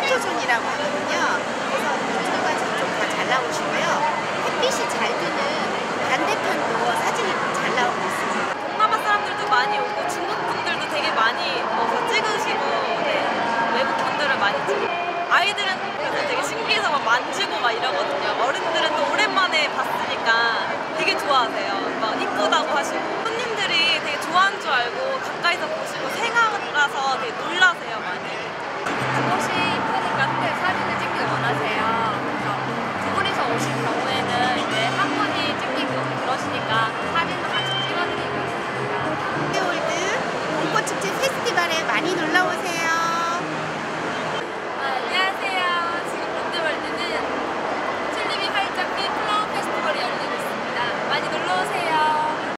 포토존이라고 하거든요. 그래서 저쪽과 저쪽 다 잘 나오시고요. 햇빛이 잘 드는 반대편도 사진이 잘 나오고 있습니다. 동남아 사람들도 많이 오고 중국 분들도 되게 많이 와서 찍으시고 네, 외국 분들을 많이 찍고 아이들은 되게 신기해서 막 만지고 막 이러거든요. 어른들은 또 오랜만에 봤으니까 많이 놀러 오세요.